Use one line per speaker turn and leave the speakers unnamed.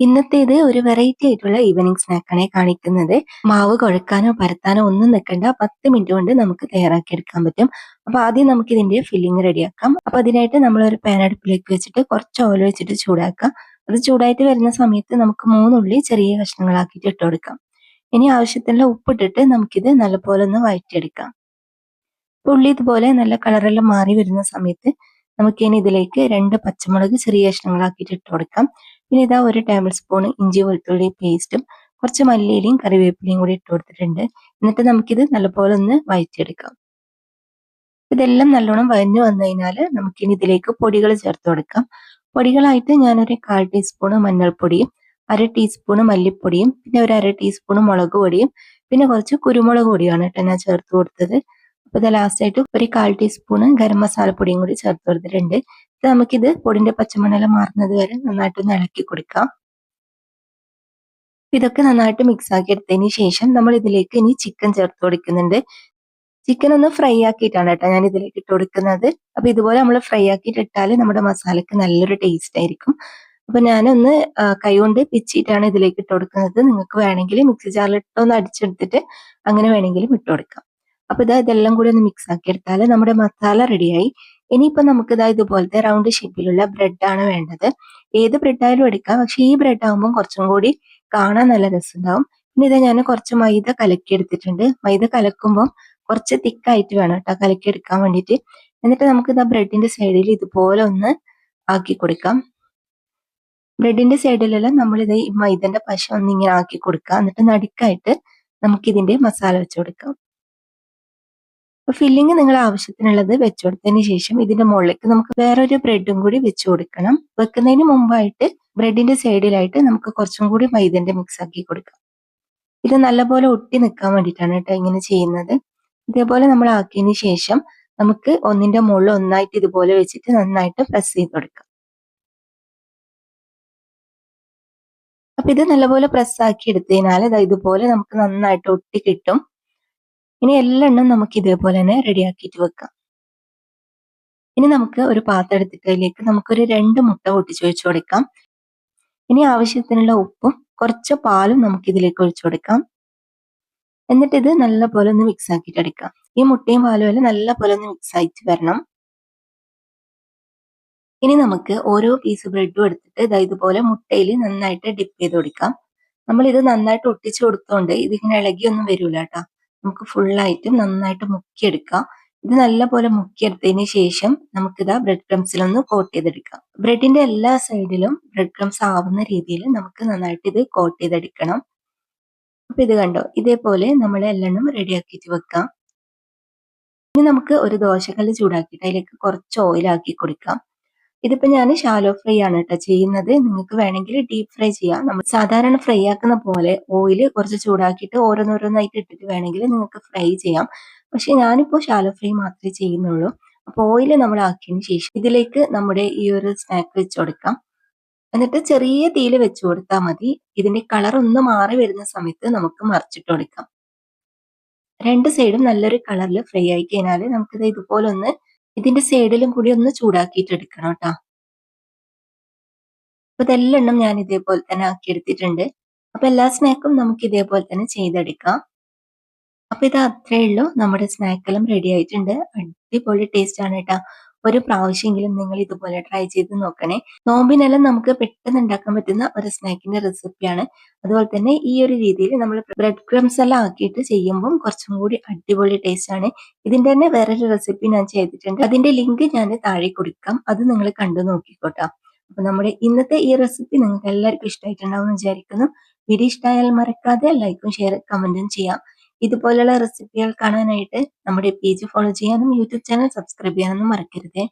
ഇന്നത്തേത് ഒരു വെറൈറ്റി ആയിട്ടുള്ള ഈവനിങ് സ്നാക്കാണ് കാണിക്കുന്നത്. മാവ് കുഴക്കാനോ പരത്താനോ ഒന്നും നിൽക്കണ്ട പത്ത് മിനിറ്റ് കൊണ്ട് നമുക്ക് തയ്യാറാക്കി എടുക്കാൻ പറ്റും. അപ്പൊ ആദ്യം നമുക്ക് ഇതിന്റെ ഫില്ലിംഗ് റെഡിയാക്കാം അപ്പൊ അതിനായിട്ട് നമ്മൾ ഒരു പാൻ അടുപ്പിലേക്ക് വെച്ചിട്ട് കുറച്ച് ഓയിൽ വെച്ചിട്ട് ചൂടാക്കാം. അത് ചൂടായിട്ട് വരുന്ന സമയത്ത് നമുക്ക് മൂന്നുള്ളി ചെറിയ കഷ്ണങ്ങളാക്കിയിട്ട് ഇട്ട് കൊടുക്കാം. ഇനി ആവശ്യത്തിനുള്ള ഉപ്പിട്ടിട്ട് നമുക്കിത് നല്ലപോലെ ഒന്ന് വഴറ്റിയെടുക്കാം. ഉള്ളി ഇതുപോലെ നല്ല കളറെല്ലാം മാറി വരുന്ന സമയത്ത് നമുക്ക് ഇനി ഇതിലേക്ക് രണ്ട് പച്ചമുളക് ചെറിയ കഷ്ണങ്ങളാക്കിയിട്ട് ഇട്ട് കൊടുക്കാം. പിന്നെ ഇതാ ഒരു ടേബിൾ സ്പൂൺ ഇഞ്ചി വെളുത്തുള്ളി പേസ്റ്റും കുറച്ച് മല്ലിയിലയും കറിവേപ്പിലയും കൂടി ഇട്ട് കൊടുത്തിട്ടുണ്ട്. എന്നിട്ട് നമുക്കിത് നല്ലപോലെ ഒന്ന് വഴറ്റിയെടുക്കാം ഇതെല്ലാം നല്ലോണം വഴഞ്ഞു വന്നു കഴിഞ്ഞാൽ നമുക്കിനി ഇതിലേക്ക് പൊടികൾ ചേർത്ത് കൊടുക്കാം. പൊടികളായിട്ട് ഞാനൊരു കാൽ ടീസ്പൂൺ മഞ്ഞൾപ്പൊടിയും അര ടീസ്പൂൺ മല്ലിപ്പൊടിയും പിന്നെ ഒരു അര ടീസ്പൂൺ മുളക് പൊടിയും പിന്നെ കുറച്ച് കുരുമുളക് പൊടിയാണ് കേട്ടോ ഞാൻ ചേർത്ത് കൊടുത്തത്. അപ്പൊ ഇത് ലാസ്റ്റ് ആയിട്ട് ഒരു കാൽ ടീസ്പൂണ് ഗരം മസാല പൊടിയും കൂടി ചേർത്ത് കൊടുത്തിട്ടുണ്ട്. ഇത് നമുക്കിത് പൊടിന്റെ പച്ചമണല മാറുന്നത് വരെ നന്നായിട്ടൊന്ന് ഇളക്കി കൊടുക്കാം. ഇതൊക്കെ നന്നായിട്ട് മിക്സ് ആക്കി എടുത്തതിന് ശേഷം നമ്മൾ ഇതിലേക്ക് ഇനി ചിക്കൻ ചേർത്ത് കൊടുക്കുന്നുണ്ട്. ചിക്കൻ ഒന്ന് ഫ്രൈ ആക്കിയിട്ടാണ് കേട്ടോ ഞാൻ ഇതിലേക്ക് ഇട്ട് കൊടുക്കുന്നത്. അപ്പൊ ഇതുപോലെ നമ്മൾ ഫ്രൈ ആക്കിയിട്ട് ഇട്ടാൽ നമ്മുടെ മസാലക്ക് നല്ലൊരു ടേസ്റ്റ് ആയിരിക്കും. അപ്പൊ ഞാനൊന്ന് കൈകൊണ്ട് പിച്ചിട്ടാണ് ഇതിലേക്ക് ഇട്ട് കൊടുക്കുന്നത്. നിങ്ങൾക്ക് വേണമെങ്കിൽ മിക്സി ജാറിലിട്ടൊന്ന് അടിച്ചെടുത്തിട്ട് അങ്ങനെ വേണമെങ്കിലും ഇട്ട് കൊടുക്കാം. അപ്പൊ ഇതാ ഇതെല്ലാം കൂടി ഒന്ന് മിക്സ് ആക്കി എടുത്താൽ നമ്മുടെ മസാല റെഡിയായി ഇനിയിപ്പോ നമുക്ക് ഇതാ ഇതുപോലത്തെ റൗണ്ട് ഷേപ്പിലുള്ള ബ്രെഡ് ആണ് വേണ്ടത്. ഏത് ബ്രെഡ് ആയാലും എടുക്കാം. പക്ഷെ ഈ ബ്രെഡ് ആകുമ്പോൾ കുറച്ചും കൂടി കാണാൻ നല്ല രസമുണ്ടാവും. പിന്നെ ഇതാ ഞാൻ കുറച്ച് മൈദ കലക്കി എടുത്തിട്ടുണ്ട്. മൈദ കലക്കുമ്പോൾ കുറച്ച് തിക്കായിട്ട് വേണം കേട്ടോ കലക്കി എടുക്കാൻ വേണ്ടിയിട്ട്. എന്നിട്ട് നമുക്ക് ഇതാ ബ്രെഡിന്റെ സൈഡിൽ ഇതുപോലെ ഒന്ന് ആക്കി കൊടുക്കാം. ബ്രെഡിന്റെ സൈഡിലെല്ലാം നമ്മൾ ഇത് മൈദന്റെ പശ ഒന്ന് ഇങ്ങനെ ആക്കി കൊടുക്കാം. എന്നിട്ട് നടുക്കായിട്ട് നമുക്ക് ഇതിന്റെ മസാല വെച്ച് കൊടുക്കാം. ഫില്ലിങ് നിങ്ങൾ ആവശ്യത്തിനുള്ളത് വെച്ചു കൊടുത്തതിന് ശേഷം ഇതിന്റെ മുകളിലേക്ക് നമുക്ക് വേറൊരു ബ്രെഡും കൂടി വെച്ചു കൊടുക്കണം. വെക്കുന്നതിന് മുമ്പായിട്ട് ബ്രെഡിന്റെ സൈഡിലായിട്ട് നമുക്ക് കുറച്ചും കൂടി മൈദന്റെ മിക്സ് ആക്കി കൊടുക്കാം. ഇത് നല്ലപോലെ ഒട്ടി നിൽക്കാൻ വേണ്ടിയിട്ടാണ് കേട്ടോ ഇങ്ങനെ ചെയ്യുന്നത്. ഇതേപോലെ നമ്മൾ ആക്കിയതിന് ശേഷം നമുക്ക് ഒന്നിന്റെ മുകളിൽ ഒന്നായിട്ട് ഇതുപോലെ വെച്ചിട്ട് നന്നായിട്ട് പ്രസ് ചെയ്ത് കൊടുക്കാം. അപ്പൊ ഇത് നല്ലപോലെ പ്രസ് ആക്കി എടുത്തതിനാൽ ഇതുപോലെ നമുക്ക് നന്നായിട്ട് ഒട്ടി കിട്ടും. ഇനി എല്ലെണ്ണം നമുക്ക് ഇതേപോലെ തന്നെ റെഡിയാക്കിയിട്ട് വെക്കാം. ഇനി നമുക്ക് ഒരു പാത്രം എടുത്തിട്ട് അതിലേക്ക് നമുക്കൊരു രണ്ട് മുട്ട പൊട്ടിച്ച് ഒഴിച്ചു കൊടുക്കാം. ഇനി ആവശ്യത്തിനുള്ള ഉപ്പും കുറച്ച് പാലും നമുക്ക് ഇതിലേക്ക് ഒഴിച്ചു കൊടുക്കാം. എന്നിട്ട് ഇത് നല്ല പോലെ ഒന്ന് മിക്സ് ആക്കിയിട്ട് എടുക്കാം. ഈ മുട്ടയും പാലും എല്ലാം നല്ല പോലെ ഒന്ന് മിക്സ് ആയിട്ട് വരണം. ഇനി നമുക്ക് ഓരോ പീസ് ബ്രെഡും എടുത്തിട്ട് ഇതാ ഇതുപോലെ മുട്ടയിൽ നന്നായിട്ട് ഡിപ്പ് ചെയ്ത് കൊടുക്കാം. നമ്മൾ ഇത് നന്നായിട്ട് ഒട്ടിച്ചു കൊടുത്തോണ്ട് ഇതിങ്ങനെ ഇളകിയൊന്നും വരൂല കേട്ടോ. നമുക്ക് ഫുള്ളായിട്ട് നന്നായിട്ട് മുക്കിയെടുക്കാം. ഇത് നല്ലപോലെ മുക്കിയെടുത്തതിന് ശേഷം നമുക്കിതാ ബ്രെഡ് ക്രംസിലൊന്ന് കോട്ട് ചെയ്തെടുക്കാം. ബ്രെഡിന്റെ എല്ലാ സൈഡിലും ബ്രെഡ് ക്രംസ് ആവുന്ന രീതിയിൽ നമുക്ക് നന്നായിട്ട് ഇത് കോട്ട് ചെയ്തെടുക്കണം. അപ്പൊ ഇത് കണ്ടോ? ഇതേപോലെ നമ്മൾ എല്ലാം റെഡിയാക്കിയിട്ട് വെക്കാം. ഇനി നമുക്ക് ഒരു ദോശക്കല്ല് ചൂടാക്കിയിട്ട് അതിലേക്ക് കുറച്ച് ഓയിൽ ആക്കി കൊടുക്കാം. ഇതിപ്പോ ഞാൻ ഷാലോ ഫ്രൈ ആണ് കേട്ടോ ചെയ്യുന്നത്. നിങ്ങൾക്ക് വേണമെങ്കിൽ ഡീപ് ഫ്രൈ ചെയ്യാം. നമ്മൾ സാധാരണ ഫ്രൈ ആക്കുന്ന പോലെ ഓയിൽ കുറച്ച് ചൂടാക്കിയിട്ട് ഓരോന്നോരോന്നായിട്ട് ഇട്ടിട്ട് വേണമെങ്കിൽ നിങ്ങൾക്ക് ഫ്രൈ ചെയ്യാം. പക്ഷെ ഞാനിപ്പോൾ ഷാലോ ഫ്രൈ മാത്രമേ ചെയ്യുന്നുള്ളൂ. അപ്പോൾ ഓയിൽ നമ്മൾ ആക്കിയതിന് ശേഷം ഇതിലേക്ക് നമ്മുടെ ഈ ഒരു സ്നാക്ക് വെച്ച് കൊടുക്കാം. എന്നിട്ട് ചെറിയ തീയിൽ വെച്ച് കൊടുത്താൽ മതി. ഇതിന്റെ കളർ ഒന്ന് മാറി വരുന്ന സമയത്ത് നമുക്ക് മറിച്ചിട്ട് കൊടുക്കാം. രണ്ട് സൈഡും നല്ലൊരു കളറിൽ ഫ്രൈ ആയി കഴിഞ്ഞാൽ നമുക്കിത് ഇതുപോലെ ഒന്ന് ഇതിന്റെ സൈഡിലും കൂടി ഒന്ന് ചൂടാക്കിയിട്ട് എടുക്കണം കേട്ടോ. അപ്പൊ ഇതെല്ലാം ഞാൻ ഇതേപോലെ തന്നെ ആക്കി എടുത്തിട്ടുണ്ട്. അപ്പൊ എല്ലാ സ്നാക്കും നമുക്ക് ഇതേപോലെ തന്നെ ചെയ്തെടുക്കാം. അപ്പൊ ഇത് അത്രേ ഉള്ളൂ. നമ്മുടെ സ്നാക്കെല്ലാം റെഡി ആയിട്ടുണ്ട്. അടിപൊളി ടേസ്റ്റ് ആണ് കേട്ടോ. ഒരു പ്രാവശ്യമെങ്കിലും നിങ്ങൾ ഇതുപോലെ ട്രൈ ചെയ്ത് നോക്കണേ. നോമ്പിനെല്ലാം നമുക്ക് പെട്ടെന്ന് ഉണ്ടാക്കാൻ പറ്റുന്ന ഒരു സ്നാക്കിന്റെ റെസിപ്പിയാണ് അതുപോലെ തന്നെ ഈ ഒരു രീതിയിൽ നമ്മൾ ബ്രെഡ് ക്രംസ് എല്ലാം ആക്കിയിട്ട് ചെയ്യുമ്പോൾ കുറച്ചും കൂടി അടിപൊളി ടേസ്റ്റ് ആണ്. ഇതിന്റെ തന്നെ വേറൊരു റെസിപ്പി ഞാൻ ചെയ്തിട്ടുണ്ട്. അതിന്റെ ലിങ്ക് ഞാൻ താഴെ കൊടുക്കാം. അത് നിങ്ങൾ കണ്ടു നോക്കിക്കോട്ടോ. അപ്പൊ നമ്മുടെ ഇന്നത്തെ ഈ റെസിപ്പി നിങ്ങൾക്ക് എല്ലാവർക്കും ഇഷ്ടമായിട്ടുണ്ടാവും വിചാരിക്കുന്നു. വീഡിയോ ഇഷ്ടമായാൽ മറക്കാതെ ലൈക്കും ഷെയർ കമന്റും ചെയ്യാം. ഇതുപോലുള്ള റെസിപ്പികൾ കാണാനായിട്ട് നമ്മുടെ പേജ് ഫോളോ ചെയ്യാനും യൂട്യൂബ് ചാനൽ സബ്സ്ക്രൈബ് ചെയ്യാനൊന്നും മറക്കരുതേ.